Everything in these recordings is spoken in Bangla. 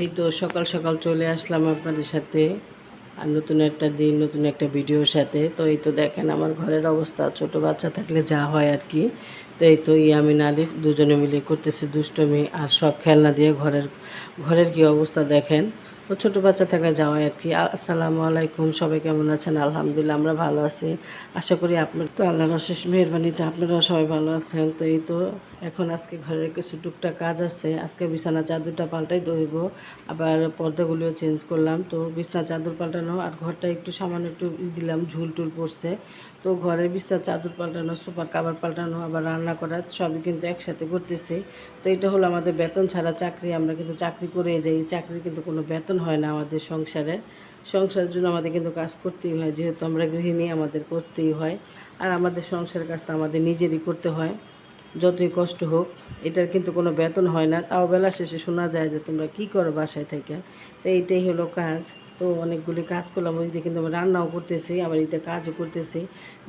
এই তো সকাল সকাল চলে আসলাম আপনাদের সাথে আর নতুন একটা দিন, নতুন একটা ভিডিওর সাথে। তো এই তো দেখেন আমার ঘরের অবস্থা, ছোট বাচ্চা থাকলে যা হয় আর কি। তো এই তো ইয়ামিন, আলিফ দুজনে মিলে করতেছে দুষ্টমি আর সব খেলনা দিয়ে ঘরের ঘরের কি অবস্থা দেখেন। তো ছোটো বাচ্চা থাকলে যাওয়া আর কি। আসসালামু আলাইকুম, সবাই কেমন আছেন? আলহামদুলিল্লাহ, আমরা ভালো আছি। আশা করি আপনার তো আল্লাহর অশেষ মেহরবানিতে আপনারা সবাই ভালো আছেন। তো এই তো এখন আজকে ঘরের কিছু টুকটাক কাজ আছে। আজকে বিছানা চাদরটা পাল্টাই দইব আবার পর্দাগুলিও চেঞ্জ করলাম। তো বিছনা চাদর পাল্টানো আর ঘরটা একটু সামান্য একটু দিলাম, ঝুল টুল পড়ছে। তো ঘরের বিস্তার চাদর পাল্টানো, সোফার কাবার পাল্টানো, আবার রান্না করা, সবই কিন্তু একসাথে করতেছি। তো এটা হলো আমাদের বেতন ছাড়া চাকরি, আমরা কিন্তু চাকরি করে যাই চাকরির কিন্তু কোনো বেতন হয় না আমাদের সংসারে সংসারের জন্য আমাদের কিন্তু কাজ করতেই হয়, যেহেতু আমরা গৃহিণী, আমাদের করতেই হয়। আর আমাদের সংসারের কাজটা আমাদের নিজেরই করতে হয়, যতই কষ্ট হোক, এটার কিন্তু কোনো বেতন হয় না। তাও বেলা শেষে শোনা যায় যে তোমরা কি করো বাসায় থেকে। তো এইটাই হলো কাজ। তো অনেকগুলি কাজ করলাম, ওই দিকে কিন্তু আমি রান্নাও করতেছি, আবার এতে কাজও করতেছি।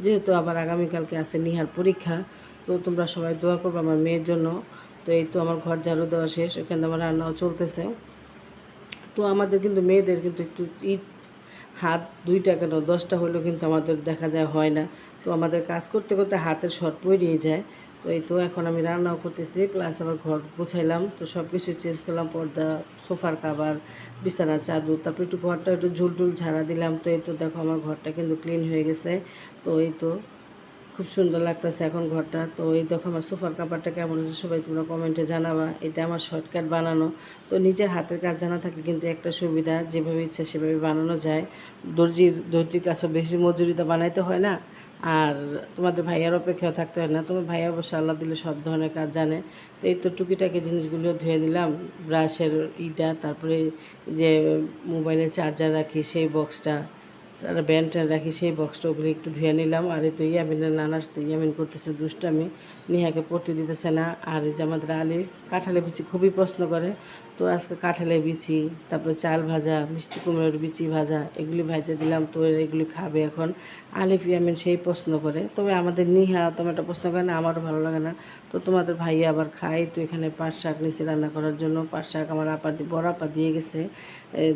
যেহেতু আবার আগামীকালকে আছে নিহার পরীক্ষা, তো তোমরা সবাই দোয়া করব আমার মেয়ের জন্য। তো এই তো আমার ঘর ঝাড়ু দেওয়া শেষ, ওখানে আমার রান্নাও চলতেছে। তো আমাদের কিন্তু মেয়েদের কিন্তু একটু ই হাত দুইটা কেন দশটা হলেও কিন্তু আমাদের দেখা যায় হয় না। তো আমাদের কাজ করতে করতে হাতের শর্ট পড়িয়ে যায়। তো এই তো এখন আমি রান্নাও করতেছি প্লাস আমার ঘর গোছাইলাম। তো সব কিছু চেঞ্জ করলাম, পর্দা, সোফার কাবার, বিছানার চাদর, তারপর একটু ঘরটা একটু ঝুলটুল ঝাড়া দিলাম। তো এই তো দেখো আমার ঘরটা কিন্তু ক্লিন হয়ে গেছে। তো এই তো খুব সুন্দর লাগতেছে এখন ঘরটা। তো এই দেখো আমার সোফার কাপড়টা কেমন আছে সবাই তোমরা কমেন্টে জানাবা। এটা আমার শর্টকাট বানানো। তো নিজের হাতের কাজ জানা থাকলে কিন্তু একটা সুবিধা, যেভাবে ইচ্ছা সেভাবে বানানো যায়। দর্জির দর্জির কাছে বেশি মজুরিটা বানাইতে হয় না। আর তোমাদের ভাইয়ার অপেক্ষাও থাকতে হয় না। তোমার ভাইয়া অবশ্য আল্লাহ দিলে সব ধরনের কাজ জানে। তো এই তো টুকিটাকি জিনিসগুলো ধুয়ে নিলাম। ব্রাশের ইটা, তারপরে যে মোবাইলে চার্জার রাখি, সেই বক্সটা ব্যান্ড রাখি, সেই বক্সটা ওগুলো একটু ধুয়ে নিলাম। আর এই তো ইয়ামিনের নানাস ইয়ামিন করতেছে দুষ্টামি। নিহাকে পড়তে দিতেছে না। আর এই যে আমাদের আলী কাঁঠালে পিছিয়ে খুবই প্রশ্ন করে তো আজকে কাঁঠালের বিচি, তারপরে চাল ভাজা, মিষ্টি কুমড়োর বিচি ভাজা, এগুলি ভাজা দিলাম, তো এগুলি খাবে এখন। আলিফ ইয়ামিন সেই প্রশ্ন করে, তবে আমাদের নিহা তোমার একটা প্রশ্ন করে না, আমারও ভালো লাগে না। তো তোমাদের ভাইয়া আবার খায়, তো এখানে পাট শাক নিচে রান্না করার জন্য পাট শাক আমার আপা বড় আপা দিয়ে গেছে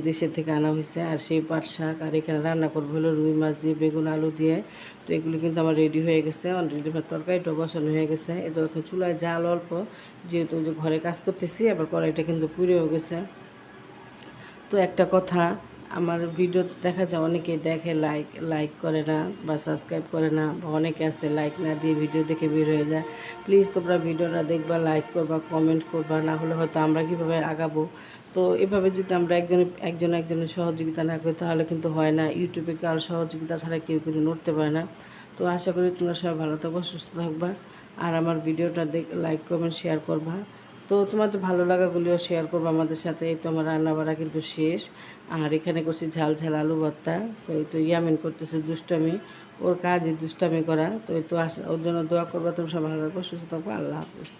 দেশের থেকে আনা হয়েছে, আর সেই পাট শাক, আর এখানে রান্না করব হলো রুই মাছ দিয়ে, বেগুন, আলু দিয়ে। তো এগুলি কিন্তু আমার রেডি হয়ে গেছে অলরেডি আমার তরকারিটাও বসানো হয়ে গেছে। এখন চুলায় জাল অল্প, যেহেতু যে ঘরে কাজ করতেছি, আবার কড়াইটা কিন্তু পুড়েও গেছে। তো একটা কথা, আমার ভিডিও দেখা যায় অনেকে দেখে লাইক লাইক করে না বা সাবস্ক্রাইব করে না বা অনেকে আছে লাইক না দিয়ে ভিডিও দেখে বের হয়ে যায়। প্লিজ তোমরা ভিডিওটা দেখবা লাইক করবা কমেন্ট করবা, না হলে হয়তো আমরা কীভাবে আগাবো। তো এভাবে যদি আমরা একজন একজন একজনের সহযোগিতা না করি, তাহলে কিন্তু হয় না। ইউটিউবে কারও সহযোগিতা ছাড়া কেউ কিন্তু নড়তে পারে না। তো আশা করি তোমরা সবাই ভালো থাকবা, সুস্থ থাকবা। আর আমার ভিডিওটা দেখ লাইক কমেন্ট শেয়ার করবা। তো তোমাদের ভালো লাগাগুলিও শেয়ার করব আমাদের সাথে। এই তো আমার রান্না রান্নাবাড়া কিন্তু শেষ। আর এখানে করছি ঝাল ঝাল আলু ভর্তা। তো এই তো ইয়ামিন করতেছে দুষ্টমি। ওর কাজই দুষ্টমি করা। তো এই তো আস ওর জন্য দোয়া করব তুমি সব ভালো থাকব সুস্থ থাকব আল্লাহ হাফিজ।